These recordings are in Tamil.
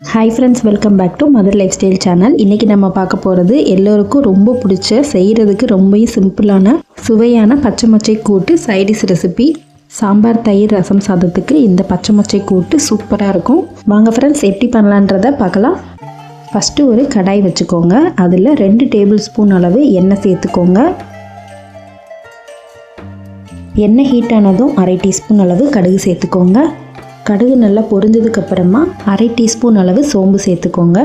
Hi friends welcome back to mother lifestyle channel இன்றைக்கி நம்ம பார்க்க போகிறது எல்லோருக்கும் ரொம்ப பிடிச்ச செய்கிறதுக்கு ரொம்பவும் சிம்பிளான சுவையான பச்சை மொச்சை கூட்டு சைடிஷ் ரெசிபி சாம்பார் தயிர் ரசம் சாதத்துக்கு இந்த பச்சை மொச்சை கூட்டு சூப்பராக இருக்கும். வாங்க ஃப்ரெண்ட்ஸ் எப்படி பண்ணலான்றதை பார்க்கலாம். ஃபஸ்ட்டு ஒரு கடாய் வச்சுக்கோங்க. அதில் ரெண்டு டேபிள் ஸ்பூன் அளவு எண்ணெய் சேர்த்துக்கோங்க. எண்ணெய் ஹீட் ஆனதும் அரை டீஸ்பூன் அளவு கடுகு சேர்த்துக்கோங்க. கடுகு நல்லா பொரிஞ்சதுக்கு அப்புறமா அரை டீஸ்பூன் அளவு சோம்பு சேர்த்துக்கோங்க.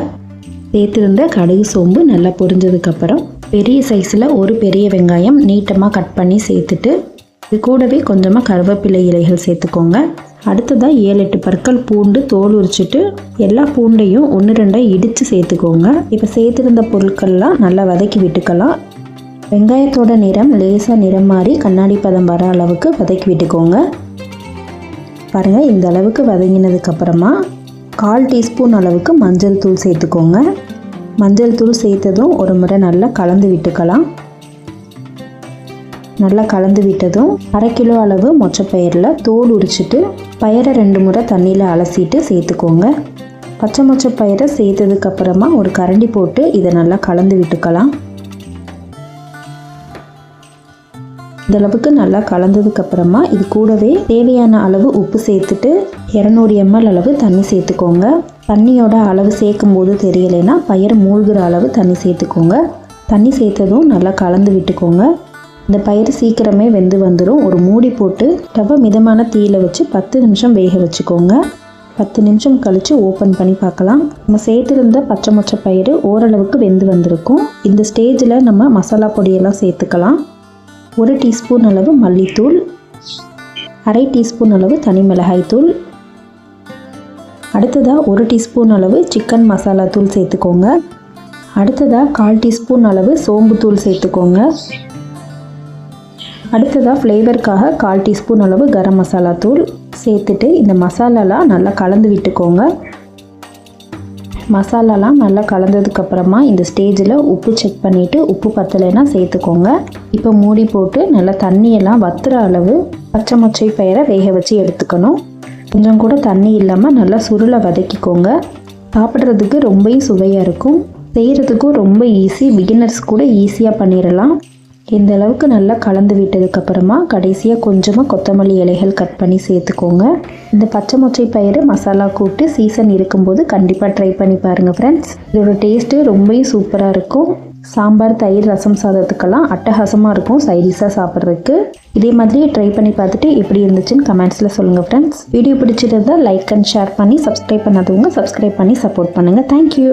சேர்த்துருந்த கடுகு சோம்பு நல்லா பொரிஞ்சதுக்கப்புறம் பெரிய சைஸில் ஒரு பெரிய வெங்காயம் நீட்டமாக கட் பண்ணி சேர்த்துட்டு இது கூடவே கொஞ்சமாக கருவேப்பிலை இலைகள் சேர்த்துக்கோங்க. அடுத்ததாக ஏழு எட்டு பற்கள் பூண்டு தோல் உரிச்சிட்டு எல்லா பூண்டையும் ஒன்று ரெண்டாக இடித்து சேர்த்துக்கோங்க. இப்போ சேர்த்துருந்த பொருட்கள்லாம் நல்லா வதக்கி விட்டுக்கலாம். வெங்காயத்தோட நிறம் லேசாக நிறம் மாறி கண்ணாடி பதம் வர அளவுக்கு வதக்கி விட்டுக்கோங்க. பாருங்கள் இந்த அளவுக்கு வதங்கினதுக்கப்புறமா கால் டீஸ்பூன் அளவுக்கு மஞ்சள் தூள் சேர்த்துக்கோங்க. மஞ்சள் தூள் சேர்த்ததும் ஒரு முறை நல்லா கலந்து விட்டுக்கலாம். நல்லா கலந்து விட்டதும் அரை கிலோ அளவு மொச்சப்பயிரில் தோல் உரிச்சிட்டு பயிரை ரெண்டு முறை தண்ணியில் அலசிட்டு சேர்த்துக்கோங்க. பச்சை மொச்சை பயிரை சேர்த்ததுக்கப்புறமா ஒரு கரண்டி போட்டு இதை நல்லா கலந்து விட்டுக்கலாம். இந்த அளவுக்கு நல்லா கலந்ததுக்கப்புறமா இது கூடவே தேவையான அளவு உப்பு சேர்த்துட்டு இரநூறு எம்எல் அளவு தண்ணி சேர்த்துக்கோங்க. தண்ணியோட அளவு சேர்க்கும் போது தெரியலைன்னா பயிர் மூழ்கிற அளவு தண்ணி சேர்த்துக்கோங்க. தண்ணி சேர்த்ததும் நல்லா கலந்து விட்டுக்கோங்க. இந்த பயிர் சீக்கிரமே வெந்து வந்துடும் ஒரு மூடி போட்டு டவ மிதமான தீயில் வச்சு பத்து நிமிஷம் வேக வச்சுக்கோங்க. பத்து நிமிஷம் கழித்து ஓப்பன் பண்ணி பார்க்கலாம். நம்ம சேர்த்துருந்த பச்சை மொச்சை பயிர் ஓரளவுக்கு வெந்து வந்திருக்கும். இந்த ஸ்டேஜில் நம்ம மசாலா பொடியெல்லாம் சேர்த்துக்கலாம். ஒரு டீஸ்பூன் அளவு மல்லித்தூள் அரை டீஸ்பூன் அளவு தனி மிளகாய் தூள். அடுத்ததாக ஒரு டீஸ்பூன் அளவு சிக்கன் மசாலா தூள் சேர்த்துக்கோங்க. அடுத்ததாக கால் டீஸ்பூன் அளவு சோம்பு தூள் சேர்த்துக்கோங்க. அடுத்ததாக ஃப்ளேவருக்காக கால் டீஸ்பூன் அளவு கரம் மசாலா தூள் சேர்த்துட்டு இந்த மசாலாலாம் நல்லா கலந்து விட்டுக்கோங்க. மசாலாலாம் நல்லா கலந்ததுக்கப்புறமா இந்த ஸ்டேஜில் உப்பு செக் பண்ணிவிட்டு உப்பு பத்தலைன்னா சேர்த்துக்கோங்க. இப்போ மூடி போட்டு நல்லா தண்ணியெல்லாம் வத்துற அளவு பச்சை மொச்சை பயிரை வேக வச்சு எடுத்துக்கணும். கொஞ்சம் கூட தண்ணி இல்லாமல் நல்லா சுருளை வதக்கிக்கோங்க. சாப்பிட்றதுக்கு ரொம்பவும் சுவையாக இருக்கும். செய்கிறதுக்கும் ரொம்ப ஈஸி பிகினர்ஸ் கூட ஈஸியாக பண்ணிடலாம் இந்த அளவுக்கு நல்லா கலந்து விட்டதுக்கப்புறமா கடைசியாக கொஞ்சமாக கொத்தமல்லி இலைகள் கட் பண்ணி சேர்த்துக்கோங்க. இந்த பச்சை மொச்சை பயிறு மசாலா கூட்டு சீசன் இருக்கும்போது கண்டிப்பாக ட்ரை பண்ணி பாருங்கள் ஃப்ரெண்ட்ஸ் இதோட டேஸ்ட்டு ரொம்பவே சூப்பராக இருக்கும். சாம்பார் தயிர் ரசம் சாதத்துக்கெல்லாம் அட்டகாசமாக இருக்கும் சைடிஷாக சாப்பிட்றதுக்கு. இதே மாதிரி ட்ரை பண்ணி பார்த்துட்டு எப்படி இருந்துச்சுன்னு கமெண்ட்ஸில் சொல்லுங்கள் ஃப்ரெண்ட்ஸ் வீடியோ பிடிச்சிருந்தால் லைக் அண்ட் ஷேர் பண்ணி சப்ஸ்கிரைப் பண்ணாதவங்க சப்ஸ்கிரைப் பண்ணி சப்போர்ட் பண்ணுங்கள் தேங்க்யூ